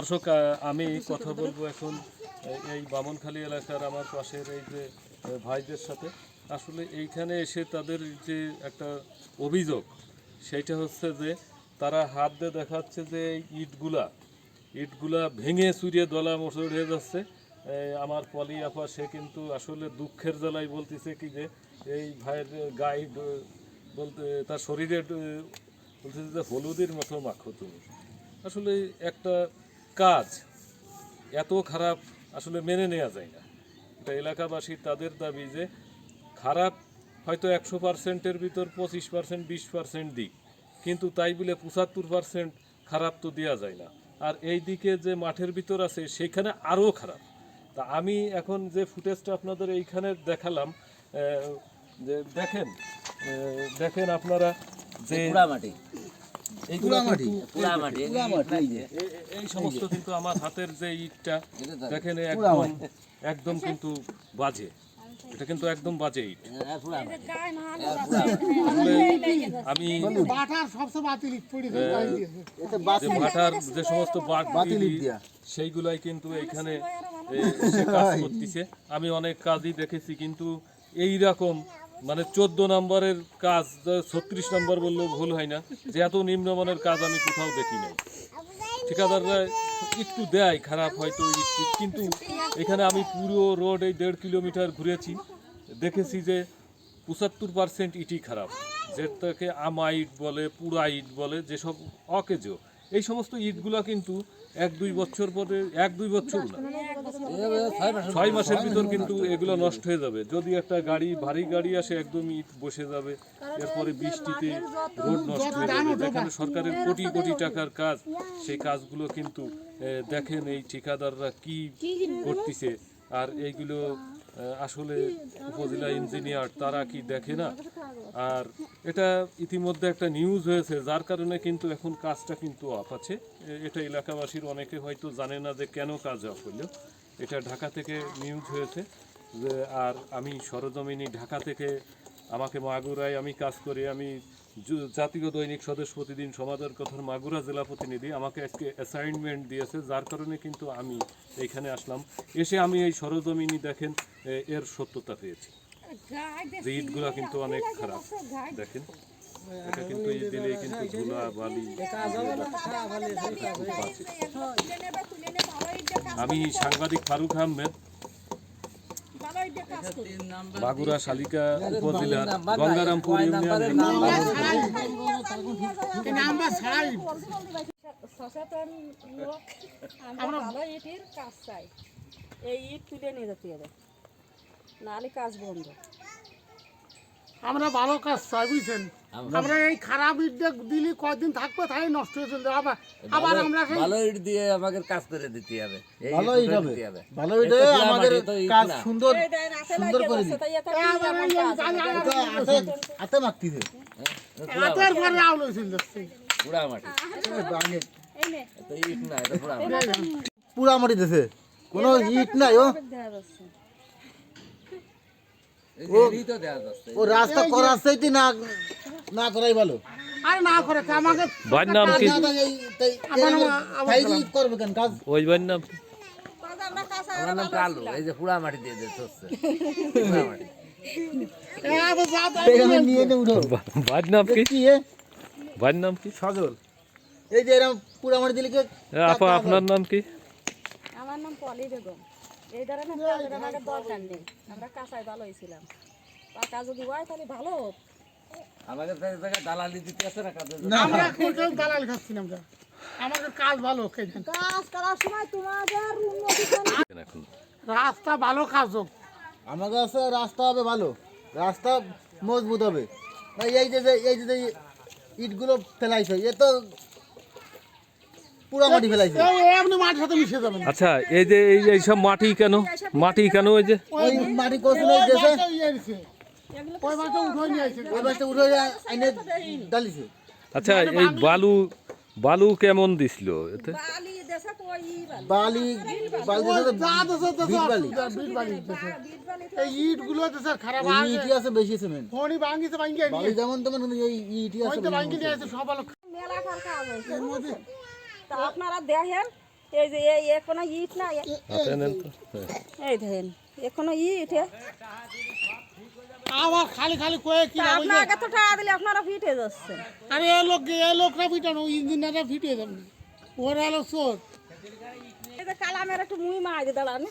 দর্শক আমি কথা বলব এখন এই- বামনখালী এলাকার আমার পাশের এই যে ভাইদের সাথে। আসলে এইখানে এসে তাদের যে একটা অভিযোগ সেইটা হচ্ছে যে তারা হাত দিয়ে দেখাচ্ছে যে এই ইটগুলা ইটগুলা ভেঙে চুরিয়ে দলা মোচড় হয়ে যাচ্ছে। আমার পলি আপা, সে কিন্তু আসলে দুঃখের জ্বালাই বলতেছে কি যে, এই ভাইয়ের গায়ে বলতে, তার শরীরে বলতেছে যে হলুদের মতো মাখো তুমি। আসলে একটা কাজ এত খারাপ আসলে মেনে নেওয়া যায় না। এটা এলাকাবাসী তাদের দাবি যে খারাপ হয়তো একশো পার্সেন্টের ভিতর পঁচিশ পার্সেন্ট, বিশ পার্সেন্ট দিক, কিন্তু তাই বলে পঁচাত্তর পার্সেন্ট খারাপ তো দেওয়া যায় না। আর এই দিকে যে মাঠের ভিতর আছে, সেখানে আরও খারাপ। তা আমি এখন যে ফুটেজটা আপনাদের এইখানে দেখালাম যে দেখেন দেখেন আপনারা যে মাটি। এই সমস্ত কিন্তু আমার হাতের যে ইটটা দেখেন একদম একদম কিন্তু বাজে। এটা কিন্তু একদম বাজে ইট। আমি ভাটার যে সমস্ত সেইগুলাই কিন্তু এইখানে কাজ করতেছে। আমি অনেক কাজই দেখেছি কিন্তু এই রকম মানে চোদ্দ নম্বরের কাজ ছত্রিশ নম্বর বললেও ভুল হয় না, যে এত নিম্নমানের কাজ আমি কোথাও দেখি নাই। ঠিকাদাররা একটু দেয়, খারাপ হয়তো কিন্তু এখানে আমি পুরো রোড এই দেড় কিলোমিটার ঘুরেছি, দেখেছি যে পঁচাত্তর পার্সেন্ট ইটই খারাপ, যেটাকে আমা ইট বলে, পুরা ইট বলে, যেসব অকেজ, এই সমস্ত ইটগুলা কিন্তু এক, দুই বছর পরে, এক, দুই বছর ছয় মাসের ভিতর কিন্তু এগুলো নষ্ট হয়ে যাবে। যদি একটা গাড়ি, ভারী গাড়ি আসে একদম ইট বসে যাবে। এরপরে বৃষ্টিতে রোড নষ্ট হয়ে যাবে। যেখানে সরকারের কোটি কোটি টাকার কাজ, সেই কাজগুলো কিন্তু দেখেন এই ঠিকাদাররা কি করতেছে। আর এইগুলো আসলে উপজেলা ইঞ্জিনিয়ার, তারা কি দেখে না? আর এটা ইতিমধ্যে একটা নিউজ হয়েছে, যার কারণে কিন্তু এখন কাজটা কিন্তু অফ আছে এটা এলাকাবাসীর অনেকে হয়তো জানে না যে কেন কাজ অফ হলো। এটা ঢাকা থেকে নিউজ হয়েছে যে, আর আমি সরজমিনী ঢাকা থেকে আমাকে মাগুরায় আমি কাজ করি। আমি জাতীয় দৈনিক স্বদেশ প্রতিদিন সমাজের কথার মাগুরা জেলা প্রতিনিধি আমাকে আজকে অ্যাসাইনমেন্ট দিয়েছে, যার কারণে কিন্তু আমি এইখানে আসলাম। এসে আমি এই সরজমিনী দেখেন এর সত্যতা পেয়েছি। যে ইটগুলা কিন্তু অনেক খারাপ। দেখেন এটা কিন্তু এই দিলে কিন্তু ধুলা বালি আমি সাংবাদিক ফারুক আহমেদ বাগুড়া শালিকা উপজেলার গঙ্গারামপুর ইউনিয়নের সচেতন লোক আমরা ভালো ইটের কাজ চাই। এই ইট তুলে নিয়ে যেতে হবে। নাহলে কাজ বন্ধ। আমরা ভালো কাজ চাই বুঝছেন? আমরা এই খারাপ ইট দিলে কয়দিন থাকবে তাই নষ্ট হয়ে চলবে আবার আবার আমরা ভালো ইট দিয়ে আমাকে কাজ করে দিতে হবে। ভালো ইট হবে। ভালো ইট পুরা আমাদের মাটি, কাজ সুন্দর সুন্দর করে এটা হাতে হাতে মাখতিছে হাতের পরে আউল দেখছি। পুরা মাটি। ইট না এটা পুরা মাটি। পুরা মাটি দিছে। কোনো ইট নাই ও দেখা যাচ্ছে। এই যে এরই তো দেওয়া যাচ্ছে ও রাস্তা করার চাইতে না না করাই ভালো আরে না করে কে আমাকে ভাইয়ের নাম কি না, না, এই- এই- এই- এই ইট করবে কেন কাজ ওই ভাইয়ের নাম কি? কাজ আমরা কাঁচা আমার নাম কালু এই যে পুরা মাটি দিয়ে দিতে হচ্ছে পুরা মাটি এ আবার যা তাই এখানে নিয়ে নে উঠো ভাইয়ের নাম কি কি এ? ভাইয়ের নাম কি সজল এই যে এরকম পুরা মাটি দিলে কি এ, আপা আপনার নাম কি আমার নাম পলি বেগম। এই ধরনের কাজের আমাদের দরকার নেই। আমরা কাঁচায় ভালো হয়েছিলাম পাকা যদি হয় তাহলে ভালো হোক। আমাদের জায়গায় দালালি দিতে আছে না কাজের জন্য। আমরা এখন কেউ দালাল খাচ্ছি না আমরা আমাদের কাজ ভালো কে জানে। কাজ করার সময় তোমাদের উন্নতি এখন। রাস্তা ভালো কাজ হোক। আমার কাছে রাস্তা হবে ভালো। রাস্তা মজবুত হবে। না, এই যে যে- এই যে যে ইটগুলো ফেলাইছে এ তো পুরা মাটি ফেলাইছে। এই এমনি মাটির সাথে মিশে যাবেন। আচ্ছা এই যে এই এই সব মাটি কেন? মাটি কেন ওই যে? ওই মাটি কোথায় গেছে। ওই মাঠে উঠে নিয়ে আসছে ওই মাছটা উঠে আইনে ডালিছে। আচ্ছা এই বালু বালু কেমন দিছিল এতে? বালি বালি। বালি বালি দিছে তো যা দেশে দেশে বিট বালি। অসুবিধা, বিট বালি দেশে। বিট বালি এই ইটগুলো দেশে খারাপ আছে। ইটি আছে বেশি সিমেন্ট ফোনই ভাঙ্গিছে ভাঙ্গিয়ে বালি যেমন তেমন এই ইটি আছে ওই তো বেশি ভাঙ্গি নিয়ে আসছে সব ভালো মেলা কার কাজ হয়েছে। তা আপনারা দেখেন এই যে এই এখনও ইট না। এই দেখেন এখনও ইট। আমার খালি খালি কয়ে কি? ওই আপনাকে তো টাকা দিলে আপনারা ফিটে যাচ্ছে আরে এ লোক এ লোকরা ফিটানো ইঞ্জিনিয়াররা ফিটে যাবে ওরা হলো চোর। কালামের একটু মুই দাঁড়ান।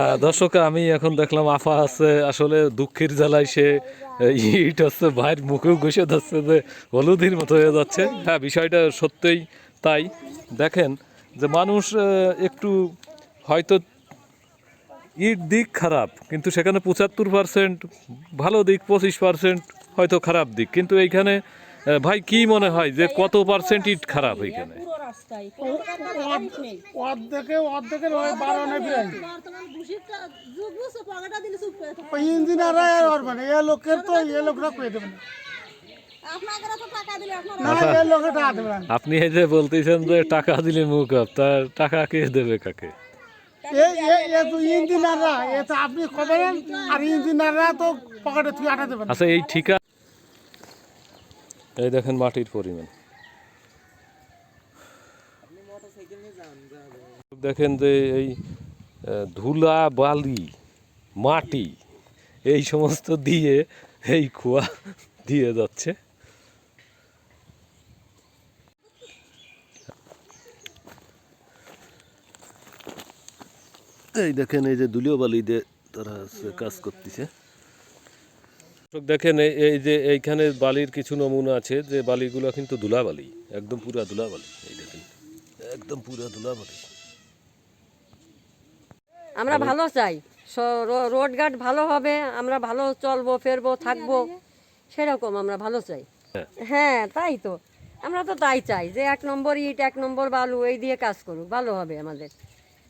আহ, দর্শক আমি এখন দেখলাম আফা আছে আসলে দুঃখের জ্বালায় সে ইট হচ্ছে ভাইয়ের মুখেও ঘষে যাচ্ছে যে হলুদের মতো হয়ে যাচ্ছে। হ্যাঁ বিষয়টা সত্যিই তাই। দেখেন যে মানুষ একটু হয়তো ইট দিক খারাপ কিন্তু সেখানে পঁচাত্তর পার্সেন্ট ভালো দিক পঁচিশ পার্সেন্ট হয়তো খারাপ দিক। কিন্তু এইখানে ভাই কি মনে হয় যে কত পার্সেন্ট ইট খারাপ এইখানে পুরো রাস্তায়। কোনো প্রকার টাকা ইট নেই। অর্ধেকে অর্ধেকের ওই বারো নেবে। ওই ইঞ্জিনিয়াররা আর পারবে না এ লোকের তো এ লোকরা দেবে না। আপনি এই যে বলতেছেন যে টাকা দিলে মুখ আপ তার টাকা কে দেবে কাকে? এ এ এ তো ইঞ্জিনিয়াররা এ তো আপনি কবেন আর ইঞ্জিনিয়াররা তো পকেটে তুই আটা দেবেন আচ্ছা এই ঠিকা এই দেখেন মাটির পরিমাণ। দেখেন যে এই ধুলা বালি, মাটি, এই সমস্ত দিয়ে এই কুয়া দিয়ে যাচ্ছে। এই দেখেন এই যে দুলিও বালি দিয়ে তারা কাজ করতেছে। দেখেন এই- যে এইখানে বালির কিছু নমুনা আছে যে বালিগুলো কিন্তু ধুলাবালি একদম পুরা ধুলাবালি এই দেখেন একদম পুরা ধুলাবালি। আমরা ভালো চাই রোডঘাট ভালো হবে আমরা ভালো চলবো ফেরবো থাকব সেরকম আমরা ভালো চাই। হ্যাঁ। তাই তো আমরা তো তাই চাই যে এক নম্বর ইট এক নম্বর বালু এই দিয়ে কাজ করুক ভালো হবে আমাদের।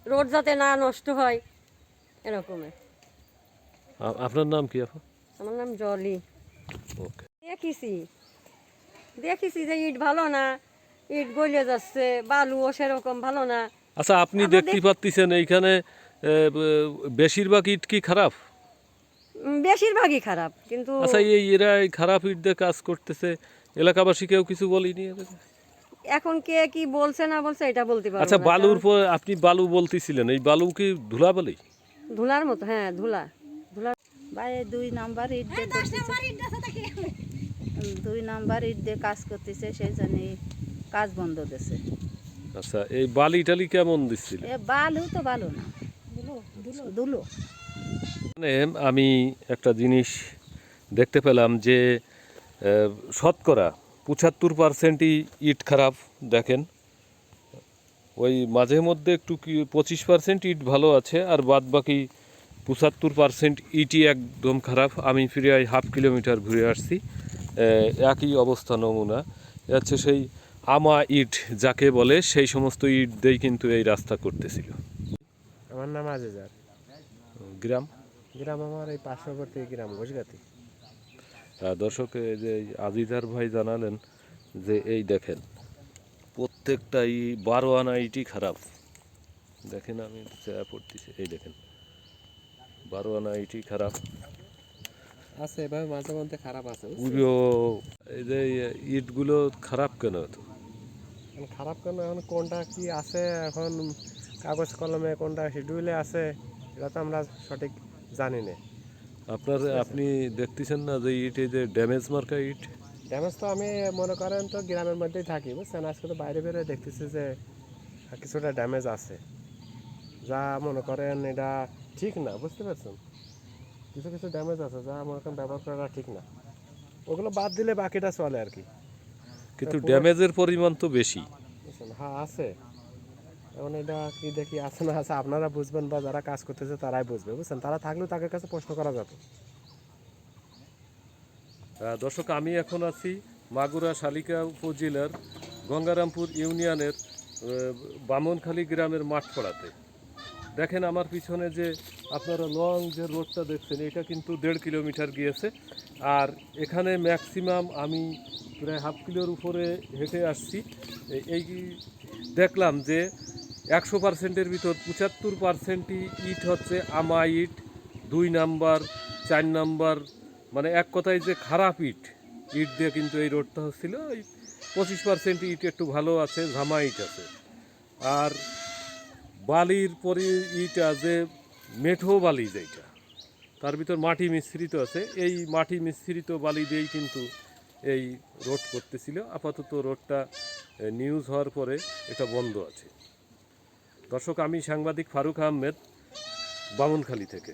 রোড যাতে না নষ্ট হয় এরকমের আপনার নাম কি আপা? আমার নাম জলি। দেখেছি। দেখেছি যে ইট ভালো না ইট গলে যাচ্ছে বালুও সেরকম ভালো না। আচ্ছা আপনি দেখতে পাচ্ছেন এইখানে বেশিরভাগ ইট কি খারাপ? বেশিরভাগই খারাপ কিন্তু আচ্ছা এই এরা খারাপ ইট দিয়ে কাজ করতেছে এলাকাবাসী কেউ কিছু বলিনি এখন কে কি বলছে না বলছে এটা বলতে পারব আচ্ছা বালুর পর আপনি বালু বলতেছিলেন এই বালু কি ধুলাবালি? ধুলার মতো হ্যাঁ ধুলা ধুলা। ভাই দুই নাম্বার ইট দিয়ে দুই নাম্বার ইট দিয়ে কাজ করতেছে সেই জন্য কাজ বন্ধ দিছে। আচ্ছা এই বালি টালি কেমন দিচ্ছিল? এ বালু তো ভালো না। দুলো মানে আমি একটা জিনিস দেখতে পেলাম যে শতকরা পঁচাত্তর পার্সেন্টই ইট খারাপ দেখেন। ওই মাঝে মধ্যে একটু কি পঁচিশ পার্সেন্ট ইট ভালো আছে আর বাদ বাকি পঁচাত্তর পার্সেন্ট ইটই একদম খারাপ। আমি ফিরে আই হাফ কিলোমিটার ঘুরে আসছি। একই অবস্থা নমুনা। হচ্ছে সেই আমা ইট যাকে বলে সেই সমস্ত ইট দিয়েই কিন্তু এই রাস্তা করতেছিল। আমার নাম আজিজার। গ্রাম? গ্রাম আমার এই পার্শ্ববর্তী গ্রাম ঘোষগাতি দর্শক এই যে আজিজার ভাই জানালেন যে এই দেখেন প্রত্যেকটাই বারো আনা ইটি খারাপ। দেখেন আমি পড়তেছি এই দেখেন। বারো আনা ইটি খারাপ। আছে এভাবে মাঝে মধ্যে খারাপ আছে পুরো এই যে ইটগুলো খারাপ কেন তো খারাপ কেন? এখন কোনটা কি আছে? এখন কাগজ কলমে কোনটা শিডিউলে আছে এটা তো আমরা সঠিক জানি না। আপনার আপনি দেখতেছেন না যে ইট এই যে ড্যামেজ মার্কা ইট? ড্যামেজ তো আমি মনে করেন তো গ্রামের মধ্যেই থাকি বুঝছেন? আজকে তো বাইরে বেরোয় দেখতেছি যে কিছুটা ড্যামেজ আছে। যা মনে করেন এটা ঠিক না বুঝতে পারছেন? কিছু কিছু ড্যামেজ আছে যা মনে করেন ব্যবহার করা ঠিক না। ওগুলো বাদ দিলে বাকিটা চলে আর কি। কিন্তু ড্যামেজের পরিমাণ তো বেশি। হ্যাঁ আছে। এখন এটা কি দেখি আছে না আছে আপনারা বুঝবেন বা যারা কাজ করতেছে তারাই বুঝবে বুঝছেন? তারা থাকলেও তাদের কাছে প্রশ্ন করা যাবে। দর্শক আমি এখন আছি মাগুরা শালিকা উপজেলার গঙ্গারামপুর ইউনিয়নের বামনখালী গ্রামের মাঠপাড়াতে। দেখেন আমার পিছনে যে আপনারা লং যে রোডটা দেখছেন, এটা কিন্তু দেড় কিলোমিটার গিয়েছে। আর এখানে ম্যাক্সিমাম আমি প্রায় হাফ কিলোর উপরে হেঁটে আসছি। এই দেখলাম যে একশো পার্সেন্টের ভিতর পঁচাত্তর পার্সেন্টই ইট হচ্ছে আমা ইট, দুই নাম্বার, চার নাম্বার মানে এক কথায় যে খারাপ ইট। ইট দিয়ে কিন্তু এই রোডটা হচ্ছিল, ওই পঁচিশ পার্সেন্ট ইট একটু ভালো আছে, ঝামা ইট আছে। আর বালির পরে ইটা যে মেঠো বালি যেটা তার ভিতর মাটি মিশ্রিত আছে। এই মাটি মিশ্রিত বালি দিয়েই কিন্তু এই রোড করতেছিল। আপাতত রোডটা নিউজ হওয়ার পরে এটা বন্ধ আছে। দর্শক, আমি সাংবাদিক ফারুক আহমেদ, বামনখালী থেকে।